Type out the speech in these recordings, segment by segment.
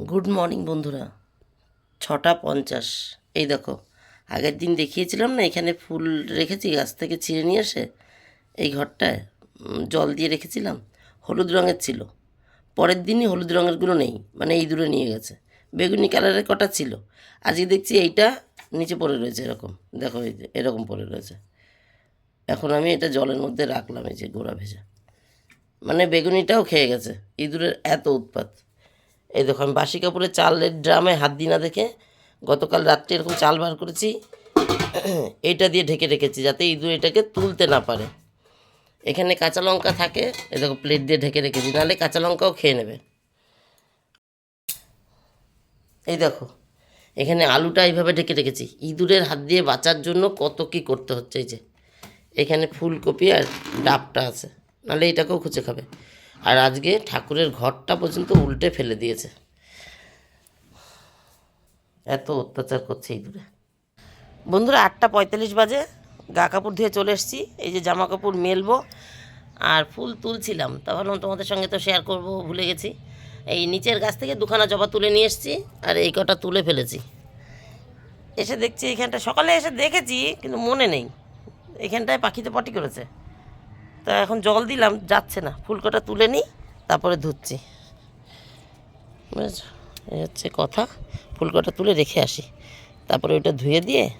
Good morning বন্ধুরা। ছটা পঞ্চাশ। এই দেখো, আগের দিন দেখিয়েছিলাম না, এখানে ফুল রেখেছি, গাছ থেকে ছিঁড়ে নিয়ে এসে এই ঘরটায় জল দিয়ে রেখেছিলাম। হলুদ রঙের ছিল। পরের দিনই হলুদ রঙেরগুলো নেই মানে এই দূরে নিয়ে গেছে। বেগুনি কালারের কটা ছিল। আজকে দেখছি এইটা নিচে পড়ে রয়েছে এরকম। দেখো এই যে, এরকম পড়ে রয়েছে। এখন আমি এটা জলের মধ্যে রাখলাম, এই যে গোড়া ভেজা। মানে বেগুনিটাও খেয়ে গেছে। ইঁদুরের এত উৎপাত। এই দেখো, আমি বাসি কাপড়ের চালের ড্রামে হাত দিই না দেখে। গতকাল রাত্রে এরকম চাল বার করেছি, এইটা দিয়ে ঢেকে রেখেছি যাতে ইঁদুর এটাকে তুলতে না পারে। এখানে কাঁচা লঙ্কা থাকে, এই দেখো প্লেট দিয়ে ঢেকে রেখেছি, নাহলে কাঁচা লঙ্কাও খেয়ে নেবে। এই দেখো, এখানে আলুটা এইভাবে ঢেকে রেখেছি। ইঁদুরের হাত দিয়ে বাঁচার জন্য কত কি করতে হচ্ছে এই যে। এখানে ফুলকপি আর ডাবটা আছে, নাহলে এটাকেও খুঁজে খাবে। আর আজকে ঠাকুরের ঘরটা পর্যন্ত উল্টে ফেলে দিয়েছে। এত অত্যাচার করছে এই ইঁদুরে বন্ধুরা, আটটা পঁয়তাল্লিশ বাজে, গা কাপড় ধুয়ে চলে এসেছি। এই যে জামা কাপড় মেলবো আর ফুল তুলছিলাম। তা ভাবলাম তোমাদের সঙ্গে তো শেয়ার করব, ভুলে গেছি। এই নিচের গাছ থেকে দুখানা জবা তুলে নিয়ে এসেছি আর এই কটা তুলে ফেলেছি। এসে দেখছি এখানটা সকালে এসে দেখেছি, কিন্তু মনে নেই। এখানটায় পাখিতে পটি করেছে। তা এখন জল দিলাম, যাচ্ছে না। ফুলকটা তুলে নিই, তারপরে ধুচ্ছি। বুঝেছ? হচ্ছে কথা। ফুলকটা তুলে রেখে আসি। তারপরে ওইটা ধুয়ে দিয়ে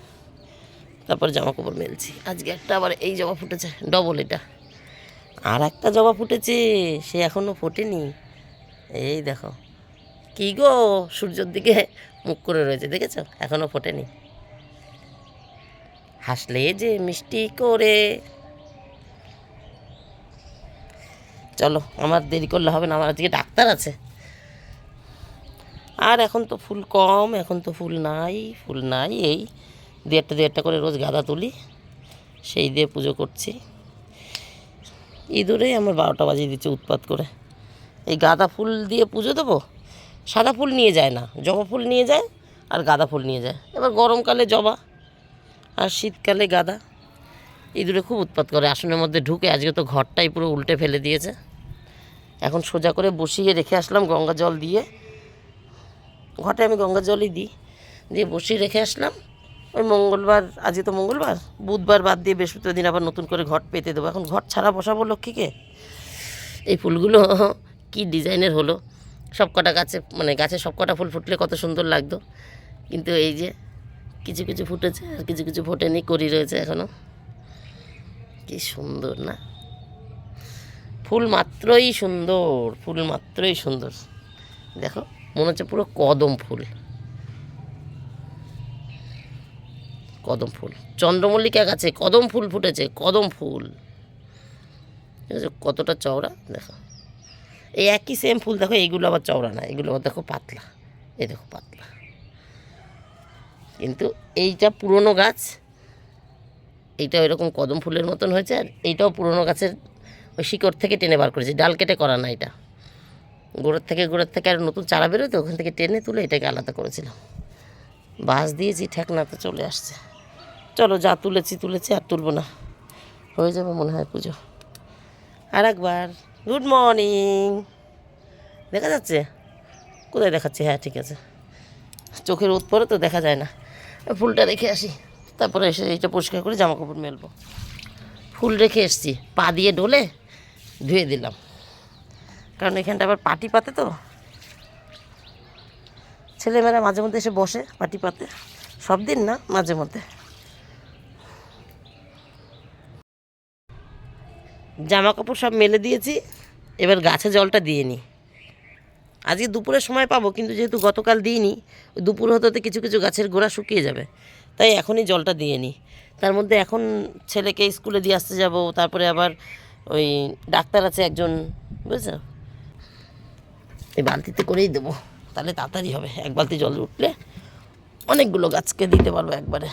তারপরে জামা কাপড় মেলছি। আজকে একটা আবার এই জবা ফুটেছে ডবল এটা। আর একটা জবা ফুটেছে, সে এখনও ফোটেনি। এই দেখো। কি গো, সূর্যের দিকে মুখ করে রয়েছে, দেখেছ? এখনও ফোটেনি। হাসলে যে মিষ্টি করে চলো, আমার দেরি করলে হবে না, আমার আজকে ডাক্তার আছে। আর এখন তো ফুল কম, এখন তো ফুল নাই ফুল নাই, এই দু একটা দু একটা করে রোজ গাঁদা তুলি, সেই দিয়ে পুজো করছি। ইঁদুরেই আমার বারোটা বাজিয়ে দিচ্ছে উৎপাত করে। এই গাঁদা ফুল দিয়ে পুজো দেবো, সাদা ফুল নিয়ে যায় না, জবা ফুল নিয়ে যায় আর গাঁদা ফুল নিয়ে যায়। এবার গরমকালে জবা, আর শীতকালে গাঁদা। ইঁদুরে খুব উৎপাত করে। আসনের মধ্যে ঢুকে আজকে তো ঘরটাই পুরো উল্টে ফেলে দিয়েছে। এখন সোজা করে বসিয়ে রেখে আসলাম গঙ্গা জল দিয়ে। ঘটে আমি গঙ্গা জলই দিই। দিয়ে বসিয়ে রেখে আসলাম। ওই মঙ্গলবার, আজকে তো মঙ্গলবার, বুধবার বাদ দিয়ে বৃহস্পতিবার দিন আবার নতুন করে ঘট পেতে দেবো। এখন ঘট ছাড়া বসাবো লক্ষ্মীকে? এই ফুলগুলো কি ডিজাইনের হলো? সব কটা গাছে মানে গাছে সব কটা ফুল ফুটলে কত সুন্দর লাগতো। কিন্তু এই যে কিছু কিছু ফুটেছে, আর কিছু কিছু ফোটেনি, করি রয়েছে এখনও কি সুন্দর, না? ফুল মাত্রই সুন্দর, ফুল মাত্রই সুন্দর। দেখো, মনে হচ্ছে পুরো কদম ফুল। কদম ফুল। চন্দ্রমল্লিকা গাছে কদম ফুল ফুটেছে, কদম ফুল। কতটা চওড়া, দেখো। এই একই সেম ফুল, দেখো, এইগুলো আবার চওড়া না, এগুলো আবার দেখো পাতলা। এই দেখো পাতলা। কিন্তু এইটা পুরনো গাছ এইটা এরকম কদম ফুলের মতন হয়েছে আর এইটাও পুরনো গাছের ওই শিকড় থেকে টেনে বার করেছি। ডাল কেটে করা না এটা। গোড়ার থেকে গোড়ার থেকে আর নতুন চারা বেরোতো ওখান থেকে টেনে তুলে এটাকে আলাদা করেছিলাম। বাঁশ দিয়েছি, ঠেকনাতে চলে আসছে। চলো যা তুলেছি তুলেছি, আর তুলবো না। হয়ে যাবে মনে হয় পুজো। আর একবার গুড মর্নিং দেখা যাচ্ছে? কোথায় দেখাচ্ছে? হ্যাঁ ঠিক আছে। চোখের রোদ পরে তো দেখা যায় না। ফুলটা রেখে আসি। তারপরে এসে এইটা পরিষ্কার করে জামা কাপড় মেলবো। ফুল রেখে এসছি, পা দিয়ে ডলে ধুয়ে দিলাম। কারণ এখানটা আবার পাটি পাতে তো। ছেলেমেয়েরা মাঝে মধ্যে এসে বসে পাটি পাতে। সব দিন না, মাঝে মধ্যে। জামা কাপড় সব মেলে দিয়েছি, এবার গাছে জলটা দিয়ে নিই আজকে দুপুরের সময় পাবো, কিন্তু যেহেতু গতকাল দিইনি, দুপুর হতে কিছু কিছু গাছের গোড়া শুকিয়ে যাবে। তাই এখনই জলটা দিয়ে নিই। তার মধ্যে এখন ছেলেকে স্কুলে দিয়ে আসতে যাব, তারপরে আবার ওই ডাক্তার আছে একজন, বুঝছ? এই বালতিতে করেই দেবো, তাহলে তাড়াতাড়ি হবে। এক বালতি জল উঠলে অনেকগুলো গাছকে দিতে পারব একবারে।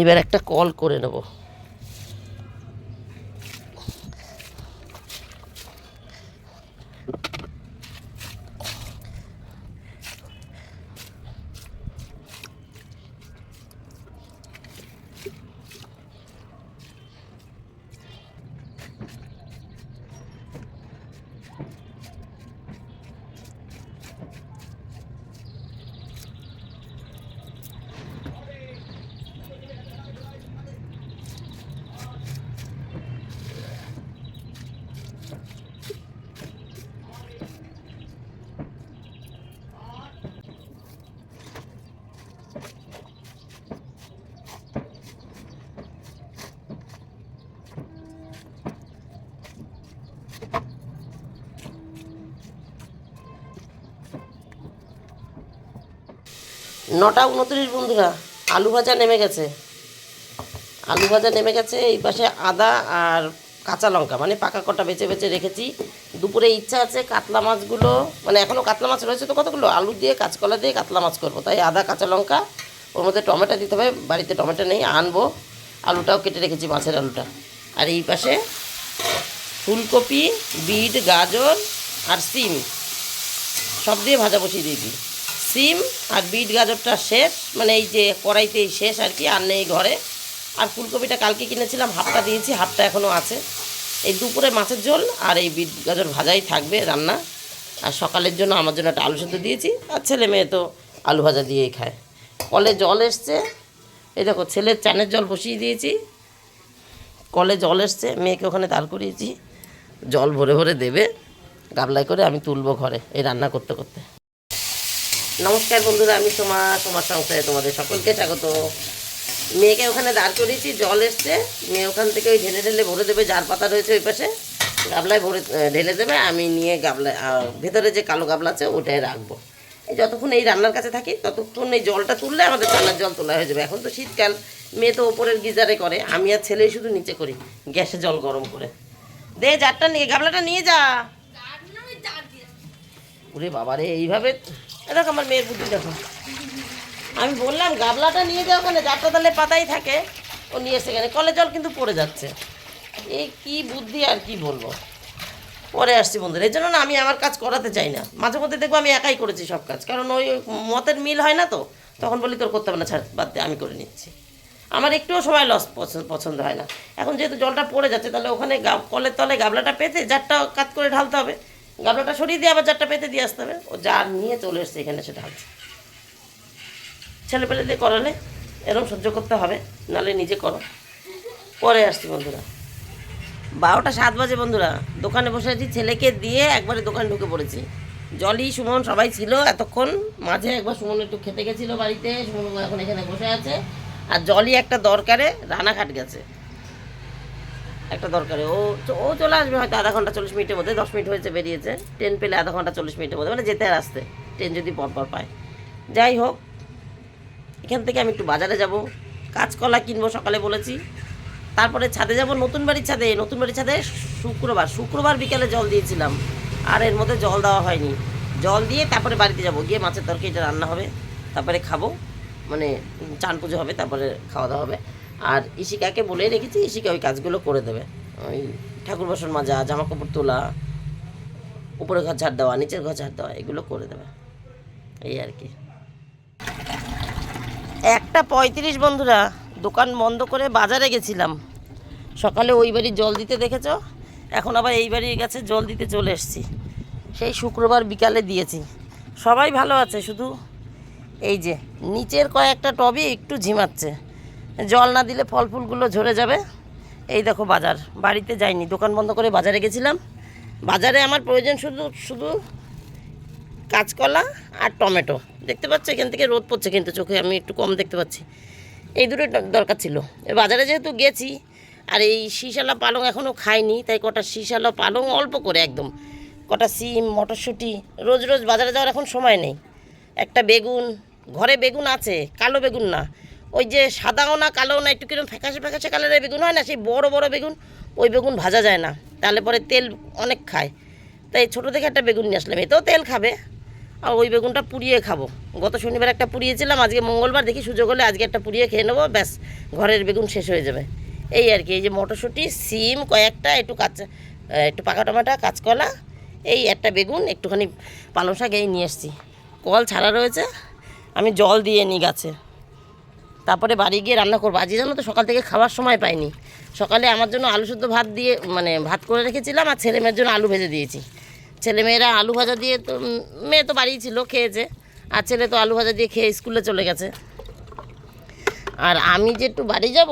এবার একটা কল করে নেব। নটা উনত্রিশ বন্ধুরা, আলু ভাজা নেমে গেছে। আলু ভাজা নেমে গেছে, এই পাশে আদা আর কাঁচা লঙ্কা মানে পাকা কটা বেছে বেছে রেখেছি। দুপুরে ইচ্ছা আছে কাতলা মাছগুলো মানে এখনও কাতলা মাছ রয়েছে তো কতগুলো? আলু দিয়ে, কাঁচকলা দিয়ে কাতলা মাছ করব। তাই আদা, কাঁচা লঙ্কা, ওর মধ্যে টমেটো দিতে হবে, বাড়িতে টমেটো নেই, আনব। আলুটাও কেটে রেখেছি, মাছের আলুটা। আর এই পাশে ফুলকপি, বিট, গাজর আর সিম, সব দিয়ে ভাজা বসিয়ে দিয়েছি। সিম আর বিট গাজরটা শেষ মানে এই যে কড়াইতেই শেষ আর কি, আর নেই ঘরে। আর ফুলকপিটা কালকে কিনেছিলাম, হাফটা দিয়েছি, হাফটা এখনও আছে। এই দুপুরে মাছের ঝোল আর এই বিট গাজর ভাজাই থাকবে রান্না। আর সকালের জন্য আমার জন্য একটা আলু সেদ্ধ দিয়েছি, আর ছেলে মেয়ে তো আলু ভাজা দিয়েই খায়। কলে জল এসছে, এই দেখো ছেলের চানের জল বসিয়ে দিয়েছি। কলে জল এসছে, মেয়েকে ওখানে দাঁড় করিয়েছি। জল ভরে ভরে দেবে, গাবলায় করে আমি তুলবো ঘরে এই রান্না করতে করতে। নমস্কার বন্ধুরা আমি সোমা সোমার সংসারে তোমাদের সকলকে স্বাগত। মেয়েকে ওখানে দাঁড় করিয়েছি জল এসছে। মেয়ে ওখান থেকে ওই ঢেলে ঢেলে ভরে দেবে যার পাতা রয়েছে ওই পাশে। গাবলায় ভরে ঢেলে দেবে আমি নিয়ে গাবলায় ভেতরে যে কালো গাবলা আছে ওটাই রাখব। এই যতক্ষণ এই রান্নার কাছে থাকি ততক্ষণ এই জলটা তুললে আমাদের রান্নার জল তোলা হয়ে যাবে। এখন তো শীতকাল মেয়ে তো ওপরের গিজারে করে আমি আর ছেলেই শুধু নিচে করি গ্যাসে জল গরম করে। দে জারটা নিয়ে গাবলাটা নিয়ে যা। ওরে বাবারে এইভাবে এ দেখো আমার মেয়ের বুদ্ধি দেখো। আমি বললাম, গাবলাটা নিয়ে যাও ওখানে যারটা তাহলে পাতাই থাকে। ও নিয়ে এসে গেলে কলে জল কিন্তু পড়ে যাচ্ছে। এই কি বুদ্ধি আর কি বলব? পরে আসছি বন্ধুরা। এই জন্য না আমি আমার কাজ করাতে চাই না। মাঝে মধ্যে দেখব আমি একাই করেছি সব কাজ। কারণ ওই মতের মিল হয় না তো। তখন বলি, তোর করতে হবে না, ছাড়, বাদ দিয়ে আমি করে নিচ্ছি। আমার একটুও সময় লস পছন্দ হয় না। এখন যেহেতু জলটা পড়ে যাচ্ছে, তাহলে ওখানে কলের তলে গাবলাটা পেতে যারটা কাত করে ঢালতে হবে। গাবলাটা সরিয়ে দিয়ে আবার জারটা পেতে দিয়ে আসতে হবে। ও জার নিয়ে চলে এসছে এখানে সে ঢালছে ছেলে পেলে দিয়ে করালে এরকম সহ্য করতে হবে, নালে নিজে করো। পরে আসছি বন্ধুরা। বারোটা সাত বাজে বন্ধুরা। দোকানে বসে আছি, ছেলেকে দিয়ে একবারে দোকানে ঢুকে পড়েছি। জলি, সুমন সবাই ছিল এতক্ষণ। মাঝে একবার সুমন একটু খেতে গেছিল বাড়িতে, সুমন এখন এখানে বসে আছে। আর জলি একটা দরকারে, রানাঘাট গেছে। একটা দরকারে। ও ও চলে আসবে হয়তো আধা ঘণ্টা চল্লিশ মিনিটের মধ্যে, দশ মিনিট হয়েছে বেরিয়েছে। ট্রেন পেলে আধা ঘণ্টা চল্লিশ মিনিটের মধ্যে মানে যেতে আর আসতে। ট্রেন যদি পরপর পায়। যাই হোক, এখান থেকে আমি একটু বাজারে যাব। কাঁচকলা কিনবো সকালে বলেছি। তারপরে ছাদে যাব, নতুন বাড়ির ছাদে। নতুন বাড়ির ছাদে শুক্রবার শুক্রবার বিকেলে জল দিয়েছিলাম। আর এর মধ্যে জল দেওয়া হয়নি। জল দিয়ে তারপরে বাড়িতে যাব। গিয়ে মাছের তরকারিটা রান্না হবে। তারপরে খাব। মানে চান পুজো হবে, তারপরে খাওয়া দাওয়া হবে। আর ইশিকাকে বলে রেখেছি ইশিকা ওই কাজগুলো করে দেবে। ওই ঠাকুর বাসন মাজা জামা কাপড় তোলা উপরে ঘর ঝাড় দেওয়া, নিচের ঘর ঝাড় দেওয়া, এগুলো করে দেবে। এই আর কি। একটা পঁয়ত্রিশ বন্ধুরা, দোকান বন্ধ করে বাজারে গেছিলাম। সকালে ওই বাড়ি জল দিতে দেখেছ? এখন আবার এই বাড়ির কাছে জল দিতে চলে এসেছি। সেই শুক্রবার বিকালে দিয়েছি। সবাই ভালো আছে, শুধু এই যে, নিচের কয়েকটা টবে একটু ঝিমাচ্ছে। জল না দিলে ফল ফুলগুলো ঝরে যাবে। এই দেখো বাজার। বাড়িতে যাইনি, দোকান বন্ধ করে বাজারে গেছিলাম। বাজারে আমার প্রয়োজন শুধু শুধু কাঁচকলা আর টমেটো। দেখতে পাচ্ছ, এখান থেকে রোদ পড়ছে কিন্তু চোখে, আমি একটু কম দেখতে পাচ্ছি। এই দুটো দরকার ছিল। বাজারে যেহেতু গেছি, আর এই শিশালা পালং এখনও খাইনি, তাই কটা শিশালা পালং অল্প করে একদম। কটা সিম, মটরশুঁটি, রোজ রোজ বাজারে যাওয়ার এখন সময় নেই। একটা বেগুন, ঘরে বেগুন আছে, কালো বেগুন না। ওই যে সাদাও না, কালোও না, একটু কীরকম ফ্যাকাশে ফ্যাকাশে কালারের বেগুন হয় না? সেই বড় বড় বেগুন, ওই বেগুন ভাজা যায় না। তাহলে পরে তেল অনেক খায়। তাই ছোটো থেকে একটা বেগুন নিয়ে আসলাম। এতেও তেল খাবে। আর ওই বেগুনটা পুড়িয়ে খাব। গত শনিবার একটা পুড়িয়েছিলাম, আজকে মঙ্গলবার দেখি সুযোগ হলে আজকে একটা পুড়িয়ে খেয়ে নেব, ব্যাস, ঘরের বেগুন শেষ হয়ে যাবে। এই আর কি, এই যে মটরশুঁটি, সিম, কয়েকটা, একটু কাঁচা একটু পাকা টমাটা, কাঁচকলা, এই একটা বেগুন, একটুখানি পালং শাক, এই নিয়ে এসেছি। কল ছাড়া রয়েছে। আমি জল দিয়ে নিই গাছে। তারপরে বাড়ি গিয়ে রান্না করব। আজকে জানো তো, সকাল থেকে খাওয়ার সময় পাইনি। সকালে আমার জন্য আলু শুদ্ধ ভাত দিয়ে মানে ভাত করে রেখেছিলাম আর ছেলে মেয়ের জন্য আলু ভেজে দিয়েছি। ছেলে মেয়েরা আলু ভাজা দিয়ে তো মেয়ে তো বাড়িই ছিল, খেয়েছে। আর ছেলে তো আলু ভাজা দিয়ে খেয়ে স্কুলে চলে গেছে। আর আমি যে একটু বাড়ি যাব,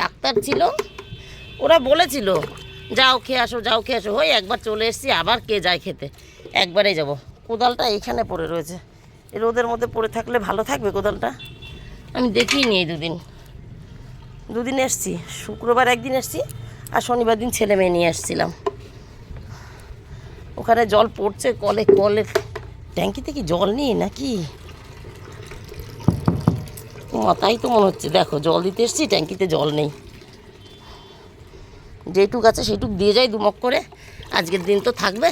ডাক্তার ছিল, ওরা বলেছিল, যাও খেয়ে আসো, যাও খেয়ে আসো। ওই একবার চলে এসেছি, আবার কে যায় খেতে। একবারেই যাব। কোদালটা এইখানে পড়ে রয়েছে। রোদের মধ্যে পড়ে থাকলে ভালো থাকবে কোদালটা? আমি দেখিনি এই দুদিন। দুদিন এসছি, শুক্রবার একদিন এসছি, আর শনিবার দিন ছেলে মেয়ে নিয়ে এসছিলাম ওখানে জল পড়ছে, কলে কলে। ট্যাঙ্কিতে কি জল নেই নাকি? তাই তো মনে হচ্ছে, দেখো, জল দিতে এসছি, ট্যাঙ্কিতে জল নেই। যেটুক আছে সেটুক দিয়ে যাই দুমক করে, আজকের দিন তো থাকবে,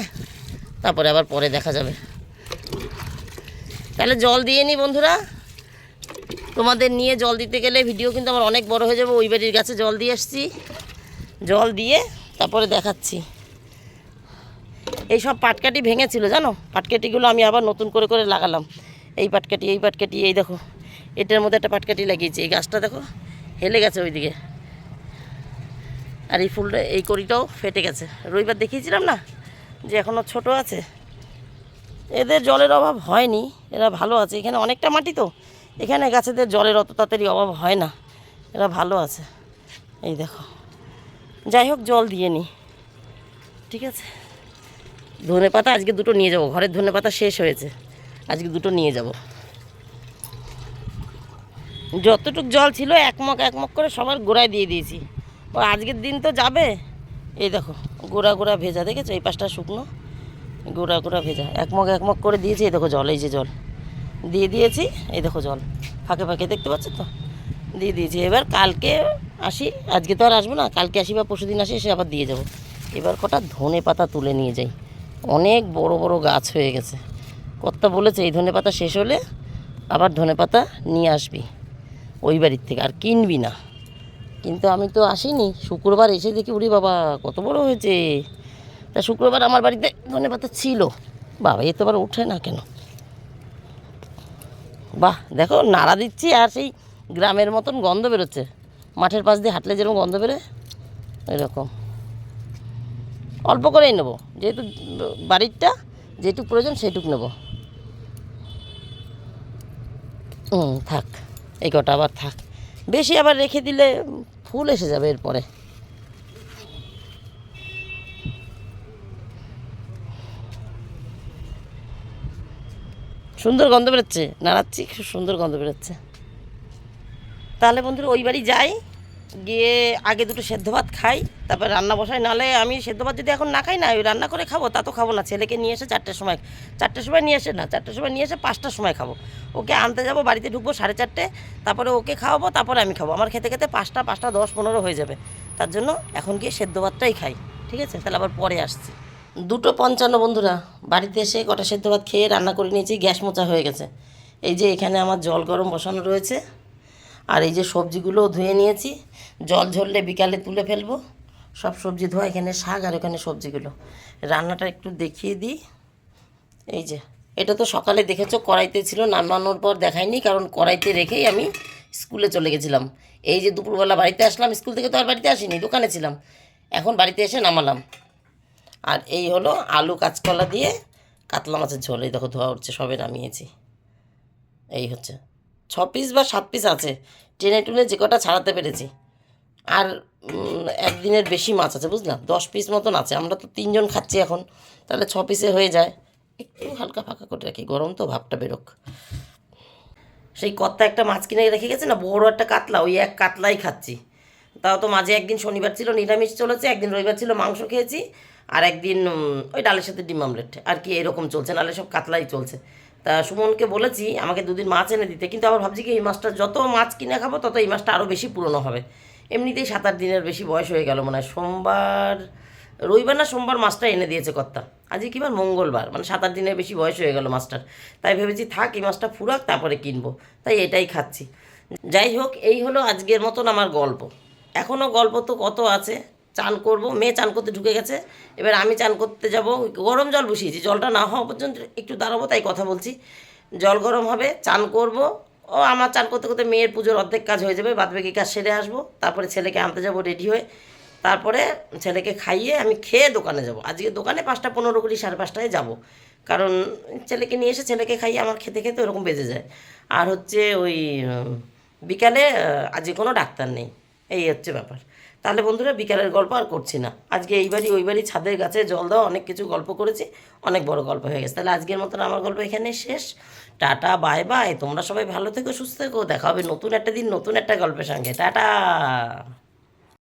তারপরে আবার পরে দেখা যাবে। তাহলে জল দিয়ে নি বন্ধুরা। তোমাদের নিয়ে জল দিতে গেলে ভিডিও কিন্তু আমার অনেক বড় হয়ে যাবে, ওই বাড়ির গাছে জল দিয়ে এসছি জল দিয়ে তারপরে দেখাচ্ছি। এই সব পাটকাটি ভেঙেছিল, জানো? পাটকাটিগুলো আমি আবার নতুন করে করে লাগালাম। এই পাটকাটি এই পাটকাটি এই দেখো, এটার মধ্যে একটা পাটকাটি লাগিয়েছি। এই গাছটা দেখো, হেলে গেছে ওইদিকে। আর এই ফুলটা, এই কড়িটাও ফেটে গেছে। রবিবার দেখিয়েছিলাম না যে এখনও ছোট আছে? এদের জলের অভাব হয়নি, এরা ভালো আছে। এখানে অনেকটা মাটি তো। এখানে গাছেদের জলের অত তাড়াতাড়ি অভাব হয় না। এরা ভালো আছে। এই দেখো। যাই হোক, জল দিয়ে নি। ঠিক আছে? ধনে পাতা আজকে দুটো নিয়ে যাব। ঘরের ধনে পাতা শেষ হয়েছে। আজকে দুটো নিয়ে যাব। যতটুক জল ছিল একমক একমক করে সবার গোড়ায় দিয়ে দিয়েছি। ও আজকের দিন তো যাবে। এই দেখো, গোড়া গোড়া ভেজা, দেখেছ? এই পাশটা শুকনো। গোড়া গোড়া ভেজা। একমক একমক করে দিয়েছি। এই দেখো জল, এই যে জল। দিয়ে দিয়েছি। এই দেখো জল। ফাঁকে ফাঁকে দেখতে পাচ্ছ তো? দিয়ে দিয়েছি। এবার কালকে আসি। আজকে তো আর আসব না। কালকে আসি বা পরশু দিন আসি, এসে আবার দিয়ে যাব। এবার কটা ধনে পাতা তুলে নিয়ে যাই। অনেক বড় বড় গাছ হয়ে গেছে। কর্তা বলেছে, এই ধনে পাতা শেষ হলে আবার ধনে পাতা নিয়ে আসবি। ওই বাড়ির থেকে। আর কিনবি না। কিন্তু আমি তো আসিনি। শুক্রবার এসে দেখি, উড়ি বাবা, কত বড় হয়েছে। তা শুক্রবার আমার বাড়িতে ধনে পাতা ছিল। বাবা, এ তো আবার ওঠে না কেন? বাহ, দেখো, নাড়া দিচ্ছি আর সেই গ্রামের মতন গন্ধ বেরোচ্ছে। মাঠের পাশ দিয়ে হাঁটলে যেরকম গন্ধ বেরোয় এরকম অল্প করেই নেব, যেহেতু বাড়িরটা, যেটুক প্রয়োজন সেটুক নেব। হুম, থাক, এই কটা আবার থাক। বেশি আবার রেখে দিলে ফুল এসে যাবে এরপরে। সুন্দর গন্ধ বেরোচ্ছে। নাড়াচ্ছি, খুব সুন্দর গন্ধ বেরোচ্ছে। তাহলে বন্ধুরা, ওই বাড়ি যাই, গিয়ে আগে দুটো সেদ্ধ ভাত খাই, তারপর রান্না বসাই নালে আমি সেদ্ধ ভাত যদি এখন না খাই না, ওই রান্না করে খাব, তা তো খাব না। ছেলেকে নিয়ে এসে চারটের সময় চারটের সময় নিয়ে এসে না, চারটের সময় নিয়ে এসে পাঁচটার সময় খাব। ওকে আনতে যাব, বাড়িতে ঢুকবো সাড়ে চারটে, তারপরে ওকে খাওয়াবো, তারপরে আমি খাব। আমার খেতে খেতে পাঁচটা পাঁচটা দশ, পনেরো হয়ে যাবে। তার জন্য এখন গিয়ে সেদ্ধ ভাতটাই খাই, ঠিক আছে? তাহলে আবার পরে আসছি। দুটো পঞ্চান্ন বন্ধুরা, বাড়িতে এসে কটা সেদ্ধ ভাত খেয়ে রান্না করে নিয়েছি, গ্যাস মোচা হয়ে গেছে। এই যে এখানে আমার জল গরম বসানো রয়েছে, আর এই যে সবজিগুলো ধুয়ে নিয়েছি, জল ঝরলে বিকালে তুলে ফেলব। সব সবজি ধোয়া, এখানে শাক আর এখানে সবজিগুলো। রান্নাটা একটু দেখিয়ে দিই। এই যে, এটা তো সকালে দেখেছ, কড়াইতে ছিল, নামানোর পর দেখাইনি, কারণ কড়াইতে রেখেই আমি স্কুলে চলে গেছিলাম। এই যে দুপুরবেলা বাড়িতে আসলাম, স্কুল থেকে তো আর বাড়িতে আসিনি, দোকানে ছিলাম। এখন বাড়িতে এসে নামালাম। আর এই হলো আলু কাঁচকলা দিয়ে কাতলা মাছের ঝোল। এই দেখো ধোয়া উঠছে, সবে নামিয়েছি। এই হচ্ছে। ছ পিস বা সাত পিস আছে। টেনে টুনে যে কটা ছাড়াতে পেরেছি। আর একদিনের বেশি মাছ আছে, বুঝলাম? দশ পিস মতন আছে। আমরা তো তিনজন খাচ্ছি এখন। তাহলে ছ পিসে হয়ে যায়। একটু হালকা ফাঁকা করে রাখি। গরম তো, ভাবটা বেরোক। সেই কত্তা একটা মাছ কিনে রেখে গেছে না, বড় একটা কাতলা, ওই এক কাতলাই খাচ্ছি। তাও তো মাঝে একদিন শনিবার ছিল, নিরামিষ চলেছে, একদিন রবিবার ছিল, মাংস খেয়েছি। আর একদিন ওই ডালের সাথে ডিম আমলেট আর কি এরকম চলছে, নাহলে সব কাতলাই চলছে। তা সুমনকে বলেছি, আমাকে দুদিন মাছ এনে দিতে। কিন্তু আবার ভাবছি কি, এই মাছটা যত মাছ কিনে খাব, তত এই মাছটা আরও বেশি পুরনো হবে। এমনিতেই সাত আট দিনের বেশি বয়স হয়ে গেল, মনে সোমবার, রবিবার না সোমবার মাছটা এনে দিয়েছে কর্তা। আজকে কি বার? মঙ্গলবার। মানে সাত আট দিনের বেশি বয়স হয়ে গেল মাছটার। তাই ভেবেছি, থাক, এই মাছটা ফুরাক, তারপরে কিনবো। তাই এটাই খাচ্ছি। যাই হোক, এই হলো আজকের মতন আমার গল্প। এখনও গল্প তো কত আছে চান করব। মেয়ে চান করতে ঢুকে গেছে। এবার আমি চান করতে যাব। গরম জল বসিয়েছি। জলটা না হওয়া পর্যন্ত একটু দাঁড়াবো, তাই কথা বলছি। জল গরম হবে, চান করব। ও, আমার চান করতে করতে মেয়ের পুজোর অর্ধেক কাজ হয়ে যাবে। বাদ বাকি কাজ সেরে আসব। তারপরে ছেলেকে আনতে যাব রেডি হয়ে। তারপরে ছেলেকে খাইয়ে আমি খেয়ে দোকানে যাব। আজকে দোকানে পাঁচটা পনেরো কুড়ি সাড়ে পাঁচটায় যাব। কারণ ছেলেকে নিয়ে এসে ছেলেকে খাইয়ে আমার খেতে খেতে ওরকম বেজে যায়। আর হচ্ছে ওই বিকালে আজকে কোনো ডাক্তার নেই। এই হচ্ছে ব্যাপার। তাহলে বন্ধুরা বিকালের গল্প আর করছি না। আজকে এইবারই বাড়ি ওই বাড়ি ছাদের গাছে জল দেওয়া অনেক কিছু গল্প করেছি, অনেক বড় গল্প হয়ে গেছে। তাহলে আজকের মতন আমার গল্প এখানে শেষ। Tata, bye bye. তোমরা সবাই ভালো থেকো, সুস্থ থেকো। দেখা হবে নতুন একটা দিন, নতুন একটা গল্পের সঙ্গে। টাটা।